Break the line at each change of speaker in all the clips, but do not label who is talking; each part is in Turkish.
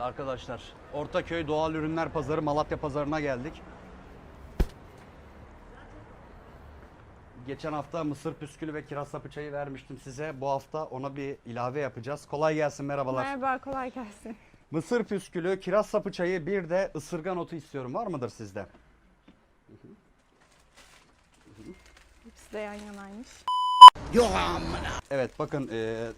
Evet arkadaşlar, Ortaköy Doğal Ürünler Pazarı Malatya Pazarı'na geldik. Geçen hafta mısır püskülü ve kiraz sapı çayı vermiştim size. Bu hafta ona bir ilave yapacağız. Kolay gelsin, merhabalar.
Merhaba, kolay gelsin.
Mısır püskülü, kiraz sapı çayı, bir de ısırgan otu istiyorum. Var mıdır sizde?
Hepsi de yan yanaymış.
Evet bakın e,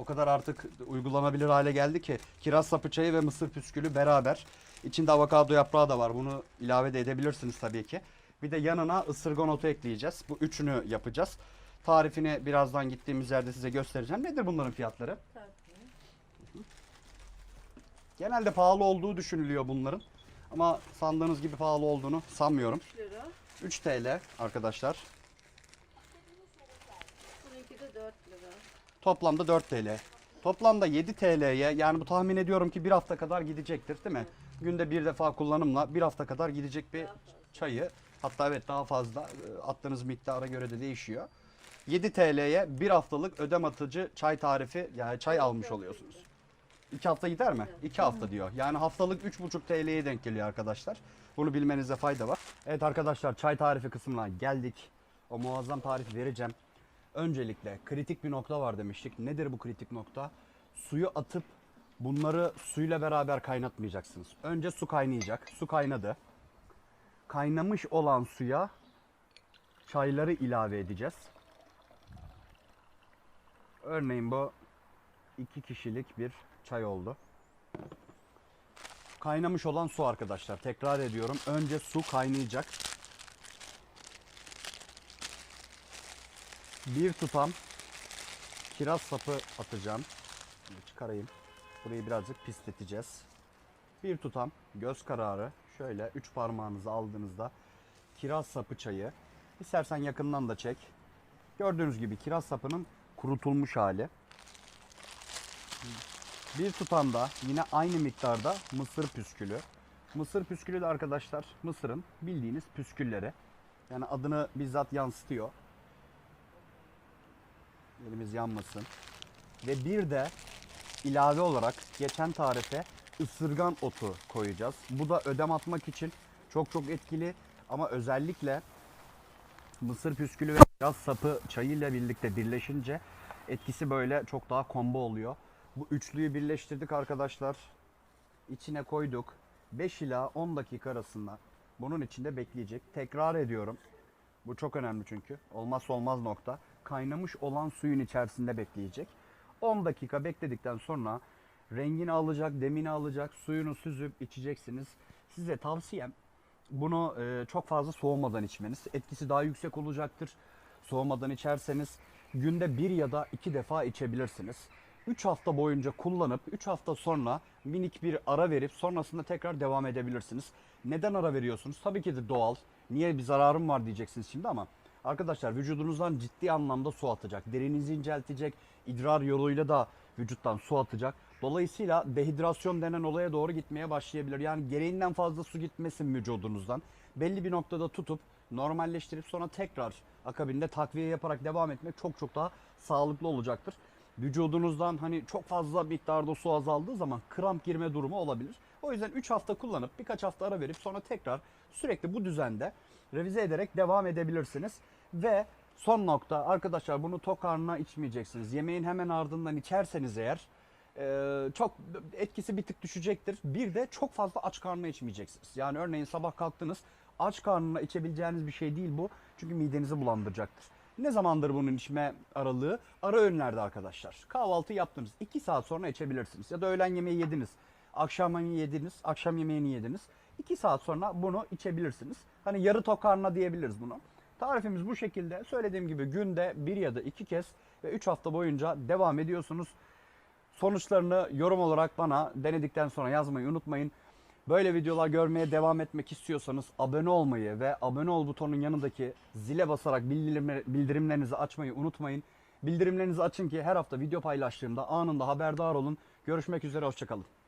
o kadar artık uygulanabilir hale geldi ki kiraz sapı çayı ve mısır püskülü beraber. İçinde avokado yaprağı da var. Bunu ilave de edebilirsiniz tabii ki. Bir de yanına ısırgan otu ekleyeceğiz. Bu üçünü yapacağız. Tarifini birazdan gittiğimiz yerde size göstereceğim. Nedir bunların fiyatları? Genelde pahalı olduğu düşünülüyor bunların. Ama sandığınız gibi pahalı olduğunu sanmıyorum. 3 TL arkadaşlar.
Bununki de 4 lira.
Toplamda 4 TL. Toplamda 7 TL'ye yani bu tahmin ediyorum ki bir hafta kadar gidecektir değil mi? Günde bir defa kullanımla bir hafta kadar gidecek bir çayı. Hatta evet daha fazla e, attığınız miktara göre de değişiyor. 7 TL'ye bir haftalık ödem atıcı çay tarifi yani çay almış oluyorsunuz. 2 hafta gider mi? 2 hafta diyor. Yani haftalık 3,5 TL'ye denk geliyor arkadaşlar. Bunu bilmenize fayda var. Evet arkadaşlar çay tarifi kısmına geldik. O muazzam tarifi vereceğim. Öncelikle kritik bir nokta var demiştik. Nedir bu kritik nokta? Suyu atıp bunları suyla beraber kaynatmayacaksınız. Önce su kaynayacak. Su kaynadı. Kaynamış olan suya çayları ilave edeceğiz. Örneğin bu iki kişilik bir çay oldu. Kaynamış olan su arkadaşlar. Tekrar ediyorum. Önce su kaynayacak. Bir tutam kiraz sapı atacağım. Şimdi çıkarayım. Burayı birazcık pisleteceğiz. Bir tutam göz kararı şöyle üç parmağınızı aldığınızda kiraz sapı çayı. İstersen yakından da çek. Gördüğünüz gibi kiraz sapının kurutulmuş hali. Bir tutam da yine aynı miktarda mısır püskülü. Mısır püskülü de arkadaşlar mısırın bildiğiniz püskülleri. Yani adını bizzat yansıtıyor. Elimiz yanmasın. Ve bir de ilave olarak geçen tarife ısırgan otu koyacağız. Bu da ödem atmak için çok çok etkili ama özellikle mısır püskülü ve biraz sapı çayıyla birlikte birleşince etkisi böyle çok daha combo oluyor. Bu üçlüyü birleştirdik arkadaşlar. İçine koyduk. 5 ila 10 dakika arasında bunun içinde bekleyecek. Tekrar ediyorum. Bu çok önemli çünkü. Olmazsa olmaz nokta. Kaynamış olan suyun içerisinde bekleyecek. 10 dakika bekledikten sonra rengini alacak, demini alacak, suyunu süzüp içeceksiniz. Size tavsiyem bunu e, çok fazla soğumadan içmeniz. Etkisi daha yüksek olacaktır. Soğumadan içerseniz günde bir ya da iki defa içebilirsiniz. 3 hafta boyunca kullanıp 3 hafta sonra minik bir ara verip sonrasında tekrar devam edebilirsiniz. Neden ara veriyorsunuz? Tabii ki de doğal. Niye bir zararım var diyeceksiniz şimdi ama arkadaşlar vücudunuzdan ciddi anlamda su atacak. Derinizi inceltecek. idrar yoluyla da vücuttan su atacak. Dolayısıyla dehidrasyon denen olaya doğru gitmeye başlayabilir. Yani gereğinden fazla su gitmesin vücudunuzdan. Belli bir noktada tutup normalleştirip sonra tekrar akabinde takviye yaparak devam etmek çok çok daha sağlıklı olacaktır. Vücudunuzdan hani çok fazla miktarda su azaldığı zaman kramp girme durumu olabilir. O yüzden 3 hafta kullanıp birkaç hafta ara verip sonra tekrar sürekli bu düzende revize ederek devam edebilirsiniz. Ve son nokta arkadaşlar bunu tok karnına içmeyeceksiniz. Yemeğin hemen ardından içerseniz eğer e, çok etkisi bir tık düşecektir. Bir de çok fazla aç karnına içmeyeceksiniz. Yani örneğin sabah kalktınız aç karnına içebileceğiniz bir şey değil bu. Çünkü midenizi bulandıracaktır. Ne zamandır bunun içme aralığı? Ara öğünlerde arkadaşlar. Kahvaltı yaptınız. 2 saat sonra içebilirsiniz. Ya da öğlen yemeği yediniz. Akşam yemeği yediniz. Akşam yemeğini yediniz. 2 saat sonra bunu içebilirsiniz. Hani yarı tok karnına diyebiliriz bunu. Tarifimiz bu şekilde. Söylediğim gibi günde bir ya da iki kez ve 3 hafta boyunca devam ediyorsunuz. Sonuçlarını yorum olarak bana denedikten sonra yazmayı unutmayın. Böyle videolar görmeye devam etmek istiyorsanız abone olmayı ve abone ol butonun yanındaki zile basarak bildirim- bildirimlerinizi açmayı unutmayın. Bildirimlerinizi açın ki her hafta video paylaştığımda anında haberdar olun. Görüşmek üzere, hoşçakalın.